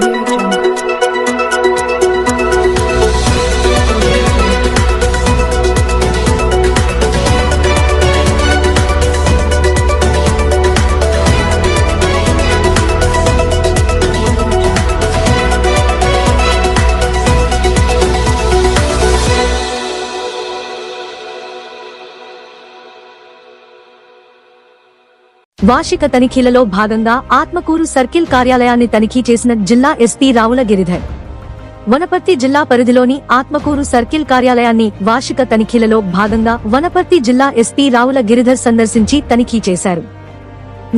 morning. వార్షిక తనిఖీలలో భాగంగా Atmakur circle కార్యాలయాన్ని తనిఖీ చేసిన జిల్లా ఎస్పీ రావుల గిరిధర్. వనపర్తి జిల్లా పరిధిలోని ఆత్మకూరు సర్కిల్ కార్యాలయాన్ని వార్షిక తనిఖీలలో భాగంగా వనపర్తి జిల్లా ఎస్పీ రావుల గిరిధర్ సందర్శించి తనిఖీ చేశారు.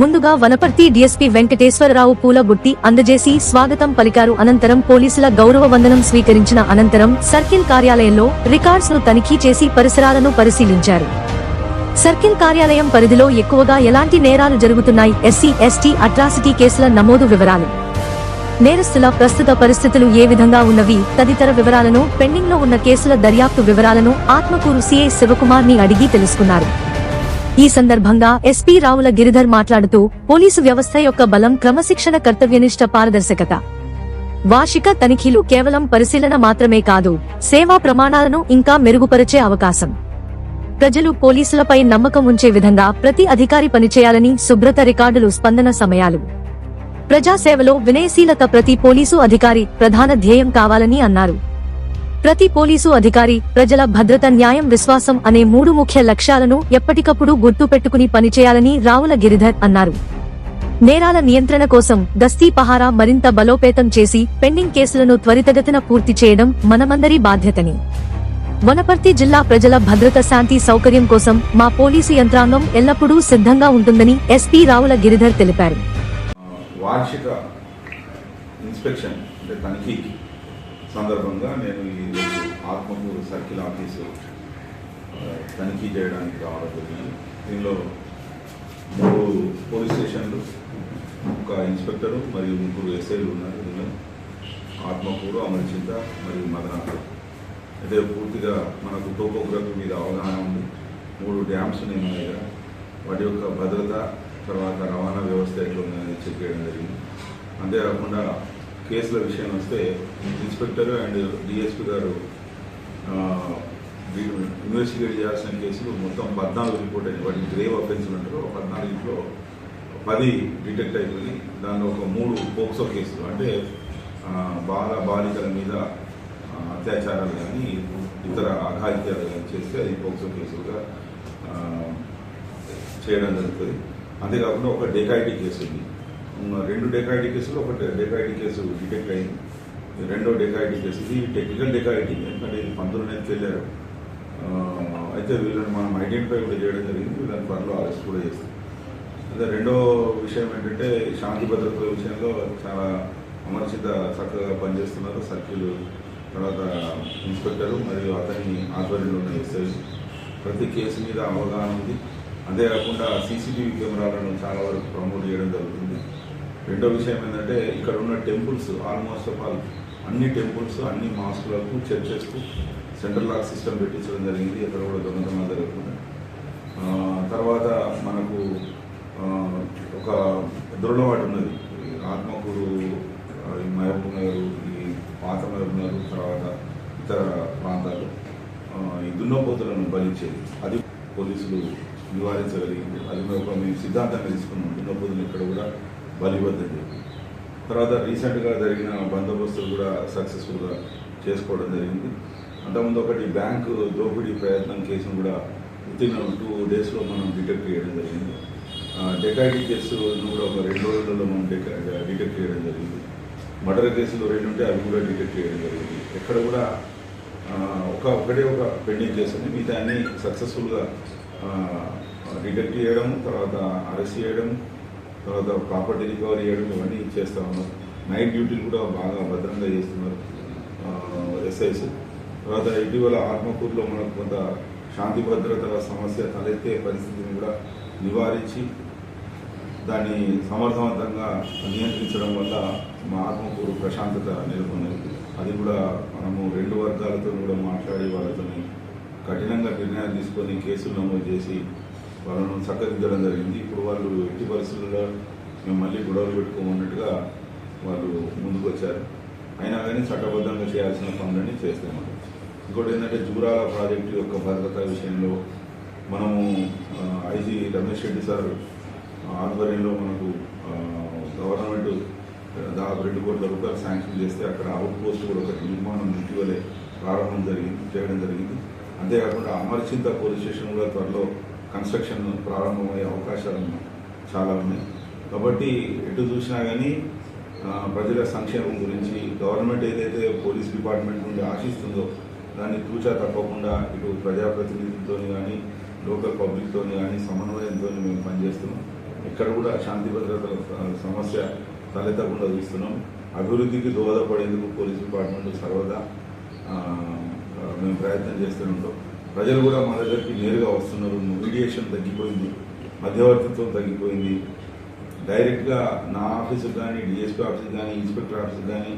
ముందుగా వనపర్తి డీఎస్పీ వెంకటేశ్వరరావు పూలబుట్టి అందజేసి స్వాగతం పలికారు. అనంతరం పోలీసుల గౌరవ వందనం స్వీకరించిన అనంతరం సర్కిల్ కార్యాలయంలో రికార్డ్స్ను తనిఖీ చేసి పరిసరాలను పరిశీలించారు. సర్కిల్ కార్యాలయం పరిధిలో ఎక్కువగా ఎలాంటి నేరాలు జరుగుతున్నాయి? ఎస్సీ ఎస్టీ అట్రాసిటీ కేసుల నమోదు వివరాలు. నేరస్తుల ప్రస్తుత పరిస్థితులు ఏ విధంగా ఉన్నవి? తదితర వివరాలను పెండింగ్లో ఉన్న కేసుల దర్యాప్తు వివరాలను ఆత్మకూరు సిఐ శివకుమార్ని అడిగి తెలుసుకున్నారు. ఈ సందర్భంగా ఎస్పీ రావుల గిరిధర్ మాట్లాడుతూ పోలీసు వ్యవస్థ యొక్క బలం క్రమశిక్షణ కర్తవ్యనిష్ట పారదర్శకత. వార్షిక తనిఖీలు కేవలం పరిశీలన మాత్రమే కాదు సేవా ప్రమాణాలను ఇంకా మెరుగుపరిచే అవకాశం. ప్రజలు పోలీసులపై నమ్మకం ఉంచే విధంగా ప్రతి అధికారి పనిచేయాలని శుభ్రత రికార్డులు స్పందన సమయాలు. ప్రజాసేవలో వినయశీలత ప్రతి పోలీసు అధికారి ప్రధాన ధ్యేయం కావాలని అన్నారు. ప్రతి పోలీసు అధికారి ప్రజల భద్రత న్యాయం విశ్వాసం అనే మూడు ముఖ్య లక్ష్యాలను ఎప్పటికప్పుడు గుర్తుపెట్టుకుని పనిచేయాలని రావుల గిరిధర్ అన్నారు. నేరాల నియంత్రణ కోసం గస్తీ పహారా మరింత బలోపేతం చేసి పెండింగ్ కేసులను త్వరితగతిన పూర్తి చేయడం మనమందరి బాధ్యతని. వనపర్తి జిల్లా ప్రజల భద్రత శాంతి సౌకర్యం కోసం మా పోలీసు యంత్రాంగం ఎల్లప్పుడూ సిద్ధంగా ఉంటుందని ఎస్పీ రావుల గిరిధర్ తెలిపారు. వార్షిక ఇన్స్పెక్షన్ అంటే తనిఖీకి సందర్భంగా నేను ఈరోజు ఆత్మకూరు సర్కిల్ ఆఫీసు తనిఖీ చేయడానికి రావడం జరిగింది. దీనిలో మూడు పోలీస్ స్టేషన్లు ఒక ఇన్స్పెక్టరు మరియు ముగ్గురు ఎస్ఐలు ఉన్నారు. దీనిలో ఆత్మకూరు అమర్చింత మరియు మదనాపూర్. అయితే పూర్తిగా మనకు టోపోగ్రఫీ మీద అవగాహన ఉంది. మూడు డ్యామ్స్ ఉన్నాయి మన దగ్గర. వాటి యొక్క భద్రత తర్వాత రవాణా వ్యవస్థ ఎట్లా ఉందని చెక్ చేయడం జరిగింది. అంతేకాకుండా కేసుల విషయం వస్తే inspector and DSP garu investigate చేయాల్సిన కేసులు మొత్తం పద్నాలుగు రిపోర్ట్ అయినాయి. వాటిని గ్రేవ్ అఫెన్స్లు అంటారు. పద్నాలుగులో పద్నాలుగింట్లో పది డిటెక్ట్ అయిపోయి దానిలో ఒక మూడు పోక్సో కేసులు. అంటే బాల బాలికల మీద అత్యాచారాలు కానీ ఇతర అఘాయిత్యాలు కానీ చేస్తే అది పోక్సో కేసులుగా చేయడం జరుగుతుంది. అంతేకాకుండా ఒక డెకాయిటీ కేసు ఉంది రెండు డెకాయిటీ కేసులు ఒక డెకాయిటీ కేసు డిటెక్ట్ అయింది. రెండో డెకాయిటీ కేసు ఇది టెక్నికల్ డెకాయిటీ ఎందుకంటే ఇది పంతులు వెళ్ళారు. అయితే వీళ్ళని మనం ఐడెంటిఫై కూడా చేయడం జరిగింది. వీళ్ళని త్వరలో అరెస్ట్ కూడా చేస్తాం అదే రెండో విషయం ఏంటంటే శాంతి భద్రతల విషయంలో చాలా అమర్చిత చక్కగా పనిచేస్తున్నారు. సర్కిల్ తర్వాత ఇన్స్పెక్టరు మరియు అతని ఆధ్వర్యంలో ఉన్న ఎస్ఐ ప్రతి కేసు మీద అవగాహన ఉంది. అంతేకాకుండా సీసీటీవీ కెమెరాలను చాలా వరకు ప్రమోట్ చేయడం జరుగుతుంది. రెండో విషయం ఏంటంటే ఇక్కడ ఉన్న టెంపుల్స్ ఆల్మోస్ట్ ఆఫ్ ఆల్ అన్ని టెంపుల్స్ అన్ని మాస్కులకు చర్చెస్కు సెంట్రల్ లాక్ సిస్టమ్ పెట్టించడం జరిగింది. ఇక్కడ కూడా దొంగతనం జరుగుతుంది తర్వాత మనకు ఒక దృఢవాటి ఉన్నది. ఆత్మకూరు ఆ, మహబూబ్ నగర్ ఈ పాత మహబూబ్ నగర్ తర్వాత ఇతర ప్రాంతాలు ఈ దున్నపోతులను బలిచ్చేది అది పోలీసులు నివారించగలిగింది అది ఒక మేము సిద్ధాంతంగా తీసుకున్నాం. దున్నపోతులు ఇక్కడ కూడా బలివద్దని చెప్పి. తర్వాత రీసెంట్గా జరిగిన బందోబస్తులు కూడా సక్సెస్ఫుల్గా చేసుకోవడం జరిగింది. అంతకుముందు ఒకటి బ్యాంకు దోపిడీ ప్రయత్నం కేసును కూడా విత్ టూ డేస్లో మనం డిటెక్ట్ చేయడం జరిగింది. డెకాయిటీ కేసును కూడా ఒక రెండు రోజులలో మనం డిటెక్ట్ చేయడం జరిగింది. మర్డర్ కేసులు రెండు ఉంటే అవి కూడా డిటెక్ట్ చేయడం జరిగింది. ఎక్కడ కూడా ఒక ఒకటే ఒక పెండింగ్ చేస్తుంది మిగతా అన్ని సక్సెస్ఫుల్గా డిటెక్ట్ చేయడం తర్వాత అరెస్ట్ చేయడం తర్వాత ప్రాపర్టీ రికవరీ చేయడం ఇవన్నీ చేస్తూ ఉన్నారు. నైట్ డ్యూటీలు కూడా బాగా భద్రంగా చేస్తున్నారు ఎస్ఐస్. తర్వాత ఇటీవల ఆత్మకూరులో మనకు కొంత శాంతి భద్రతల సమస్య తలెత్తే పరిస్థితిని కూడా నివారించి దాన్ని సమర్థవంతంగా నియంత్రించడం వల్ల మా ఆత్మకూరు ప్రశాంతత నెలకొన్నది అది కూడా మనము రెండు వర్గాలతో కూడా మాట్లాడి వాళ్ళతో కఠినంగా నిర్ణయాలు తీసుకొని కేసులు నమోదు చేసి వాళ్ళను చక్కదిద్దడం జరిగింది. ఇప్పుడు వాళ్ళు ఎట్టి పరిస్థితుల్లో మేము మళ్ళీ గొడవలు పెట్టుకోమన్నట్టుగా వాళ్ళు ముందుకు వచ్చారు అయినా కానీ చట్టబద్ధంగా చేయాల్సిన పనులన్నీ చేస్తామన్నారు ఇంకోటి ఏంటంటే జూరాల ప్రాజెక్టు యొక్క భద్రత విషయంలో మనము ఐజీ రమేష్ రెడ్డి సార్ ఆధ్వర్యంలో మనకు గవర్నమెంట్ దాదాపు రెండు కోట్ల రూపాయలు శాంక్షన్ చేస్తే అక్కడ అవుట్ పోస్ట్ కూడా ఒకటి నిర్మాణం ఇటీవలే ప్రారంభం జరిగింది చేయడం జరిగింది. అంతేకాకుండా అమర్చింత పోలీస్ స్టేషన్ కూడా త్వరలో కన్స్ట్రక్షన్ ప్రారంభమయ్యే అవకాశాలు చాలా ఉన్నాయి. కాబట్టి ఎటు చూసినా కానీ ప్రజల సంక్షేమం గురించి గవర్నమెంట్ ఏదైతే పోలీస్ డిపార్ట్మెంట్ నుండి ఆశిస్తుందో దాన్ని తూచా తప్పకుండా ఇటు ప్రజాప్రతినిధులతో కానీ లోకల్ పబ్లిక్తో కానీ సమన్వయంతో మేము పనిచేస్తున్నాం. ఇక్కడ కూడా శాంతి భద్రతల సమస్య తలెత్తకుండా చూస్తున్నాం. అభివృద్ధికి దోహదపడేందుకు పోలీస్ డిపార్ట్మెంట్ సర్వదా మేము ప్రయత్నం చేస్తూనే ఉంటాం. ప్రజలు కూడా మా దగ్గరికి నేరుగా వస్తున్నారు. మీడియేషన్ తగ్గిపోయింది. మధ్యవర్తిత్వం తగ్గిపోయింది. డైరెక్ట్గా నా ఆఫీసుకు కానీ డిఎస్పీ ఆఫీస్ కానీ ఇన్స్పెక్టర్ ఆఫీస్ కానీ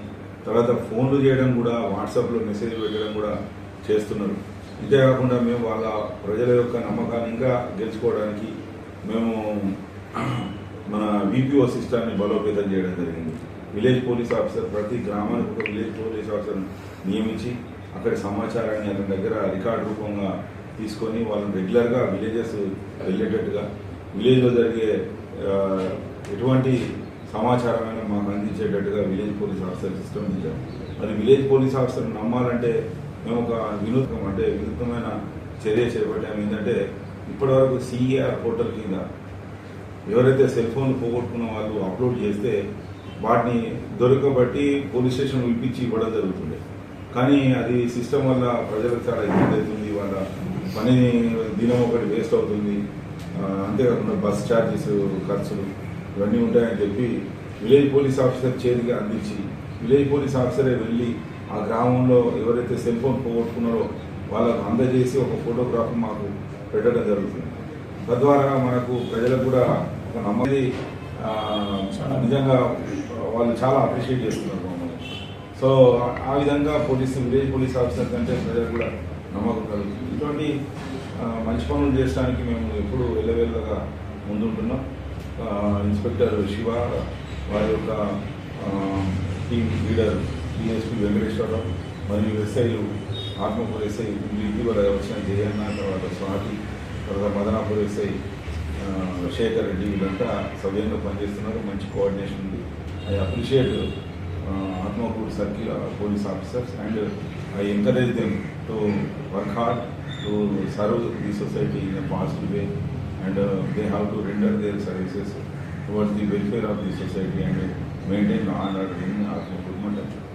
తర్వాత ఫోన్లు చేయడం కూడా వాట్సాప్లో మెసేజ్ పెట్టడం కూడా చేస్తున్నారు. ఇంతేకాకుండా మేము వాళ్ళ ప్రజల యొక్క నమ్మకాన్ని ఇంకా గెలుచుకోవడానికి మేము మన విపిఓ సిస్టాన్ని బలోపేతం చేయడం జరిగింది. విలేజ్ పోలీస్ ఆఫీసర్ ప్రతి గ్రామానికి ఒక విలేజ్ పోలీస్ ఆఫీసర్ని నియమించి అక్కడి సమాచారాన్ని అతని దగ్గర రికార్డు రూపంగా తీసుకొని వాళ్ళని రెగ్యులర్గా విలేజెస్ వెళ్ళేటట్టుగా విలేజ్లో జరిగే ఎటువంటి సమాచారమైన మాకు అందించేటట్టుగా విలేజ్ పోలీస్ ఆఫీసర్ సిస్టమ్ ఇచ్చాం అది విలేజ్ పోలీస్ ఆఫీసర్ నమ్మాలంటే మేము ఒక వినూత్నం అంటే వినూత్నమైన చర్య చేపట్టాము. ఏంటంటే ఇప్పటివరకు సిఈఆర్ పోర్టల్ కింద ఎవరైతే సెల్ ఫోన్ పోగొట్టుకున్న వాళ్ళు అప్లోడ్ చేస్తే వాటిని దొరకబట్టి పోలీస్ స్టేషన్ ఇప్పించి ఇవ్వడం జరుగుతుంది. కానీ అది సిస్టమ్ వల్ల ప్రజలకు చాలా ఇబ్బంది అవుతుంది. వాళ్ళ పని దినం ఒకటి వేస్ట్ అవుతుంది. అంతేకాకుండా బస్ ఛార్జెస్ ఖర్చులు ఇవన్నీ ఉంటాయని చెప్పి విలేజ్ పోలీస్ ఆఫీసర్ చేతికి అందించి విలేజ్ పోలీస్ ఆఫీసరే వెళ్ళి ఆ గ్రామంలో ఎవరైతే సెల్ ఫోన్ పోగొట్టుకున్నారో వాళ్ళకు అందజేసి ఒక ఫోటోగ్రాఫ్ మాకు పెట్టడం జరుగుతుంది. తద్వారా మనకు ప్రజలకు కూడా ఒక నమ్మది నిజంగా వాళ్ళు చాలా అప్రిషియేట్ చేస్తున్నారు మమ్మల్ని. సో ఆ- విధంగా పోలీసు విలేజ్ పోలీస్ ఆఫీసర్ కంటే ప్రజలు కూడా నమ్మకం కలుగుతుంది. ఇటువంటి మంచి పనులు చేయడానికి మేము ఎప్పుడు వెళ్ళవేళ్ళగా ముందుంటున్నాం. ఇన్స్పెక్టర్ శివ వారి యొక్క team team leader DSP Venkateswara Rao మరియు ఎస్ఐలు ఆత్మకూరు ఎస్ఐ ఇటీవల వచ్చిన జయన్న తర్వాత స్వాతి తర్వాత మదనాపూర్ ఎస్ఐ శేఖర్ రెడ్డి వీళ్ళంతా సవ్యంగా పనిచేస్తున్నారు. మంచి కోఆర్డినేషన్ ఉంది. I appreciate Atmakur circle police officers and I encourage them to work hard to serve the society in a positive way and they have to render their services towards the welfare of the society and maintain on order in in మండలం